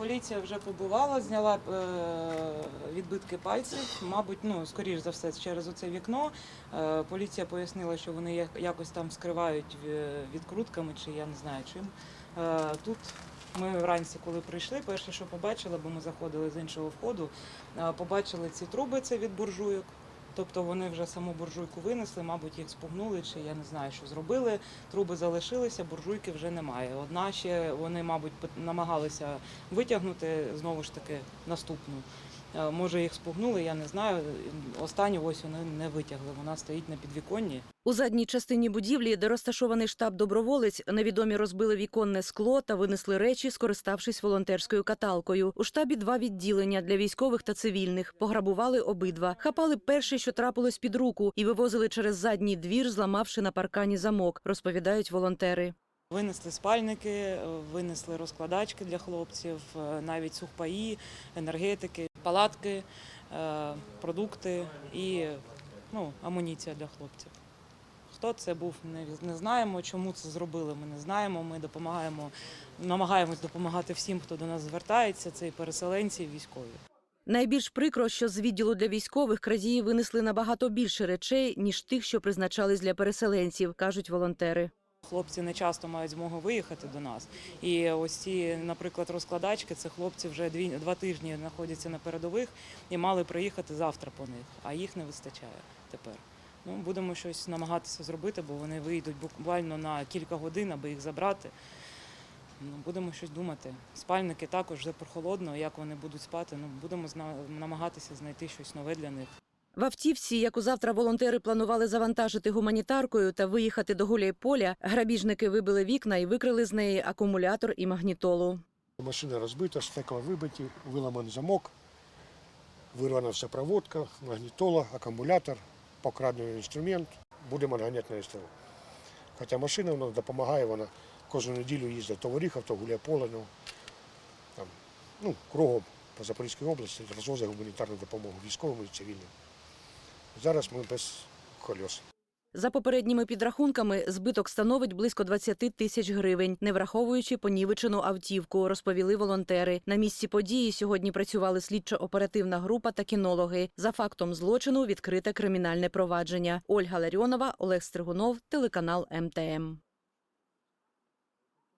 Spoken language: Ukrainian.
Поліція вже побувала, зняла е, відбитки пальців. Мабуть, ну скоріш за все, через оце вікно. Е, поліція пояснила, що вони якось там скривають е, відкрутками, чи я не знаю чим. Тут ми вранці, коли прийшли, перше, що побачили, бо ми заходили з іншого входу, побачили ці труби, це від буржуйок. Тобто вони вже саму буржуйку винесли, мабуть, їх спугнули, чи я не знаю, що зробили. Труби залишилися, буржуйки вже немає. Одна ще вони, мабуть, намагалися витягнути знову ж таки наступну. Е, Може, їх спугнули, я не знаю. Останню ось вони не витягли. Вона стоїть на підвіконні. У задній частині будівлі, де розташований штаб доброволець, невідомі розбили віконне скло та винесли речі, скориставшись волонтерською каталкою. У штабі два відділення для військових та цивільних. Пограбували обидва. Хапали перше, що трапилось під руку, і вивозили через задній двір, зламавши на паркані замок, розповідають волонтери. Винесли спальники, винесли розкладачки для хлопців, е, навіть сухпаї, енергетики, палатки, е, продукти і ну, амуніція для хлопців. Хто це був, не, знаємо. Чому це зробили, ми не знаємо. Ми допомагаємо, намагаємось допомагати всім, хто до нас звертається. Це і переселенці, і військові. Найбільш прикро, що з відділу для військових крадії винесли набагато більше речей, ніж тих, що призначались для переселенців, кажуть волонтери. Хлопці не часто мають змогу виїхати до нас. І ось ці, наприклад, розкладачки, це хлопці вже дві, два тижні знаходяться на передових і мали приїхати завтра по них, а їх не вистачає тепер. Ну, будемо щось намагатися зробити, бо вони вийдуть буквально на кілька годин, аби їх забрати. Ну, будемо щось думати. Спальники також вже прохолодно, як вони будуть спати. Ну, будемо намагатися знайти щось нове для них. В автівці, яку завтра волонтери планували завантажити гуманітаркою та виїхати до Гуляйполя, грабіжники вибили вікна і викрили з неї акумулятор і магнітолу. Машина розбита, стекла вибиті, виламаний замок, вирвана вся проводка, магнітола, акумулятор, покрадений інструмент. Будемо наганяти на СТО. Хоча машина вона допомагає, вона кожну неділю їздить то в Оріхов, то в Гуляйполе, ну, ну, кругом по Запорізькій області розвозить гуманітарну допомогу військовим і цивільним. Зараз ми без колес. За попередніми підрахунками, збиток становить близько 20 тисяч гривень, не враховуючи понівечену автівку, розповіли волонтери. На місці події сьогодні працювали слідчо-оперативна група та кінологи. За фактом злочину відкрите кримінальне провадження. Ольга Ларіонова, Олег Стригунов, телеканал МТМ.